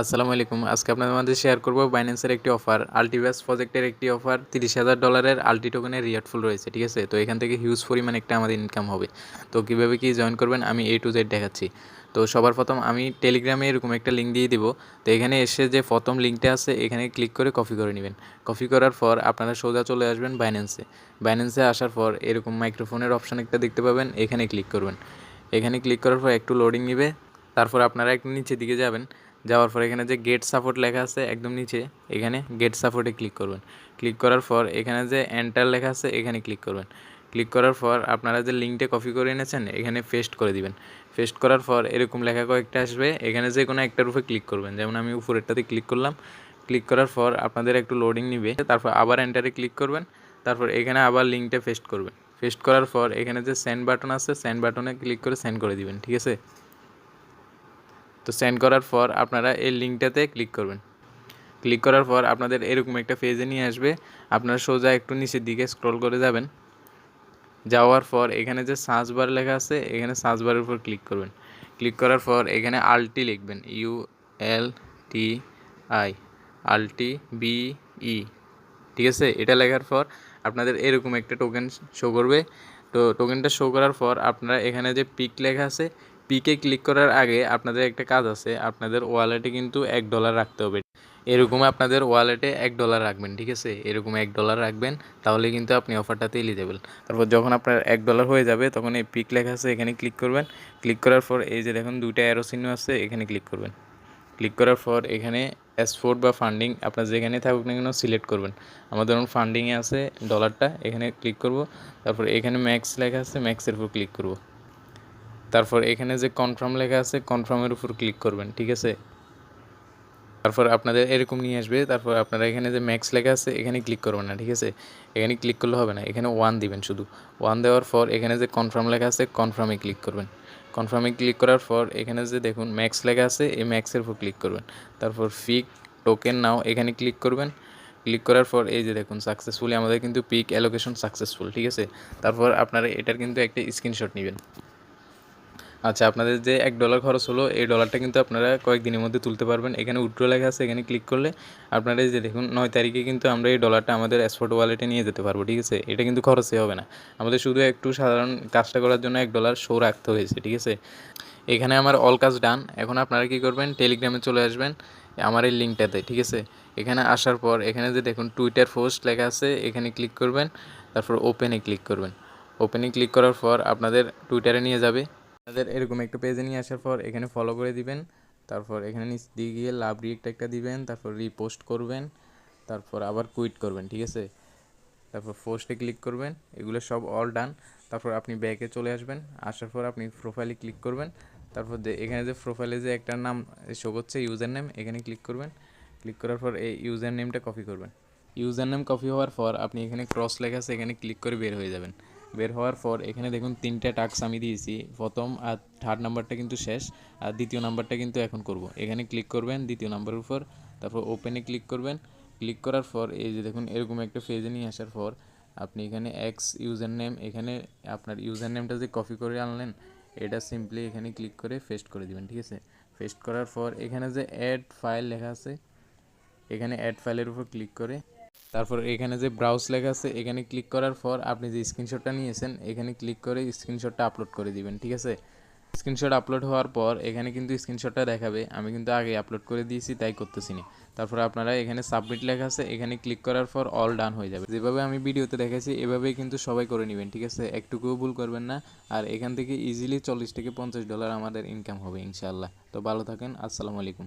আসসালামু আলাইকুম। আজকে আপনাদের মধ্যে শেয়ার করব বাইন্যান্সের একটি অফার আলটিভাস প্রজেক্টের একটি অফার তিরিশ হাজার ডলারের আলটি টোকেনের রিয়ার্টফুল রয়েছে, ঠিক আছে? তো এখান থেকে হিউজ পরিমাণ একটা আমাদের ইনকাম হবে। তো কীভাবে কি জয়েন করবেন, আমি এ টু জেড দেখাচ্ছি। তো সবার প্রথম আমি টেলিগ্রামে এরকম একটা লিঙ্ক দিয়ে দিব। তো এখানে এসে যে প্রথম লিঙ্কটা আছে, এখানে ক্লিক করে কপি করে নেবেন। কপি করার পর আপনারা সোজা চলে আসবেন বাইন্যান্সে বাইন্যান্সে আসার পর এরকম মাইক্রোফোনের অপশান একটা দেখতে পাবেন, এখানে ক্লিক করবেন। এখানে ক্লিক করার পর একটু লোডিং নেবে। তারপর আপনারা একটু নিচের দিকে যাবেন। যাওয়ার পর এখানে যে গেট সাপোর্ট লেখা আছে একদম নিচে, এখানে গেট সাপোর্টে ক্লিক করবেন। ক্লিক করার পর এখানে যে এন্টার লেখা আছে, এখানে ক্লিক করবেন। ক্লিক করার পর আপনারা যে লিঙ্কটা কপি করে এনেছেন, এখানে পেস্ট করে দিবেন। পেস্ট করার পর এরকম লেখা কয়েকটা আসবে, এখানে যে কোনো একটার উপরে ক্লিক করবেন। যেমন আমি উপরেরটাতে ক্লিক করলাম ক্লিক করার পর আপনাদের একটু লোডিং নিবে, তারপর আবার এন্টারে ক্লিক করবেন, তারপর এখানে আবার লিঙ্কটা পেস্ট করবেন। পেস্ট করার পর এখানে যে সেন্ড বাটন আছে সেন্ড বাটনে ক্লিক করে সেন্ড করে দিবেন, ঠিক আছে? তো সেন্ড করার পর আপনারা এই লিঙ্কটাতে ক্লিক করবেন। ক্লিক করার পর আপনাদের এরকম একটা পেজে নিয়ে আসবে। আপনারা সোজা একটু নিচের দিকে স্ক্রল করে যাবেন। যাওয়ার পর এখানে যে সার্চ বার লেখা আছে, এখানে সার্চ বারের উপর ক্লিক করবেন। ক্লিক করার পর এখানে আলটি লিখবেন। ইউ এল টি আই আলটি বি ই ঠিক আছে? এটা লেখার পর আপনাদের এরকম একটা টোকেন শো করবে। তো টোকেনটা শো করার পর আপনারা এখানে যে পিক লেখা আছে পিকে ক্লিক করার আগে আপনাদের একটা কাজ আছে, আপনাদের ওয়ালেটে কিন্তু এক ডলার রাখতে হবে। এরকম আপনাদের ওয়ালেটে এক ডলার রাখবেন, ঠিক আছে? এরকম এক ডলার রাখবেন, তাহলে কিন্তু আপনি অফারটাতে এলিজেবল তারপর যখন আপনার এক ডলার হয়ে যাবে, তখন এই পিক লেখা আছে, এখানে ক্লিক করবেন। ক্লিক করার পর এই যে দেখুন, দুইটা অ্যারো চিহ্ন আছে, এখানে ক্লিক করবেন। ক্লিক করার পর এখানে এসপোর্ট বা ফান্ডিং আপনার যেখানে থাকুক না কেন সিলেক্ট করবেন। আমার ধরুন ফান্ডিংয়ে আছে ডলারটা এখানে ক্লিক করব। তারপর এখানে ম্যাক্স লেখা আছে ম্যাক্সের উপর ক্লিক করব। তারপর এখানে যে কনফার্ম লেখা আছে কনফার্মের উপর ক্লিক করবেন, ঠিক আছে? তারপর আপনাদের এরকম নিয়ে আসবে, তারপর আপনারা এখানে যে ম্যাক্স লেখা আছে, এখানে ক্লিক করবেন না, ঠিক আছে? এখানে ক্লিক করলে হবে না, এখানে ওয়ান দিবেন শুধু। ওয়ান দেওয়ার পর এখানে যে কনফার্ম লেখা আছে কনফার্মে ক্লিক করবেন। কনফার্মে ক্লিক করার পর এখানে যে দেখুন ম্যাক্স লেখা আছে, এই ম্যাক্সের উপর ক্লিক করবেন। তারপর ফিক টোকেন নাও এখানে ক্লিক করবেন। ক্লিক করার পর এই যে দেখুন সাকসেসফুলি আমাদের কিন্তু পিক অ্যালোকেশন সাকসেসফুল ঠিক আছে? তারপর আপনারা এটার কিন্তু একটা স্ক্রিনশট নেবেন। আচ্ছা আপনাদের যে এক ডলার খরচ হলো, এই ডলারটা কিন্তু আপনারা কয়েকদিনের মধ্যে তুলতে পারবেন। এখানে উইথড্র লেখা আছে, এখানে ক্লিক করলে আপনারা যে দেখুন, নয় তারিখে কিন্তু আমরা এই ডলারটা আমাদের এক্সপোর্ট ওয়ালেটে নিয়ে যেতে পারব, ঠিক আছে? এটা কিন্তু খরচই হবে না। আমাদের শুধু একটু সাধারণ কাজটা করার জন্য এক ডলার শো রাখতে হয়েছে, ঠিক আছে? এখানে আমার অল কাজ ডান এখন আপনারা কী করবেন? টেলিগ্রামে চলে আসবেন, আমার এই লিঙ্কটাতে ঠিক আছে? এখানে আসার পর, এখানে যে দেখুন টুইটার পোস্ট লেখা আছে, এখানে ক্লিক করবেন, তারপর ওপেনে ক্লিক করবেন। ওপেনে ক্লিক করার পর আপনাদের টুইটারে নিয়ে যাবে। আপনাদের এরকম একটা পেজে নিয়ে আসার পর এখানে ফলো করে দিবেন, তারপর এখানে নিচ দিয়ে গিয়ে লাভ রিয়েক্ট একটা দিবেন, তারপর রিপোস্ট করবেন, তারপর আবার কুইট করবেন, ঠিক আছে? তারপর পোস্টে ক্লিক করবেন, এগুলো সব অল ডান তারপর আপনি ব্যাকে চলে আসবেন, আসার পর আপনি প্রোফাইলে ক্লিক করবেন, তারপর এখানে যে প্রোফাইলে যে একটা নাম শো করছে ইউজার নেম এখানে ক্লিক করবেন ক্লিক করার পর এই ইউজার নেমটা কপি করবেন। ইউজার নেম কপি হওয়ার পর আপনি এখানে ক্রস লেখা আছে, এখানে ক্লিক করে বের হয়ে যাবেন। বের হওয়ার পর এখানে দেখুন তিনটা টাস্ক আমি দিয়েছি। প্রথম আর থার্ড নাম্বারটা কিন্তু শেষ, আর দ্বিতীয় নাম্বারটা কিন্তু এখন করব। এখানে ক্লিক করবেন দ্বিতীয় নাম্বারের উপর, তারপর ওপেনে ক্লিক করবেন। ক্লিক করার পর এই যে দেখুন, এরকম একটা পেজে নিয়ে আসার পর আপনি এখানে এক্স ইউজার নেম এখানে আপনার ইউজার নেমটা যে কপি করে আনলেন, এটা সিম্পলি এখানে ক্লিক করে পেস্ট করে দিবেন, ঠিক আছে? পেস্ট করার পর এখানে যে অ্যাড ফাইল লেখা আছে, এখানে অ্যাড ফাইলের উপর ক্লিক করে তারপর এখানে যে ব্রাউজ লেখা আছে, এখানে ক্লিক করার পর আপনি যে স্ক্রিনশটটা নিয়েছেন, এখানে ক্লিক করে স্ক্রিনশটটা আপলোড করে দিবেন, ঠিক আছে? স্ক্রিনশট আপলোড হওয়ার পর এখানে কিন্তু স্ক্রিনশটটা দেখাবে। আমি কিন্তু আগে আপলোড করে দিয়েছি, তাই করতেছি না। তারপর আপনারা এখানে সাবমিট লেখা আছে, এখানে ক্লিক করার পর অল ডান হয়ে যাবে। যেভাবে আমি ভিডিওতে দেখেছি এভাবেই কিন্তু সবাই করে নেবেন, ঠিক আছে? একটুকুও ভুল করবেন না। আর এখান থেকে ইজিলি চল্লিশ থেকে পঞ্চাশ ডলার আমাদের ইনকাম হবে, ইনশাআল্লাহ। তো ভালো থাকেন, আসসালামু আলাইকুম।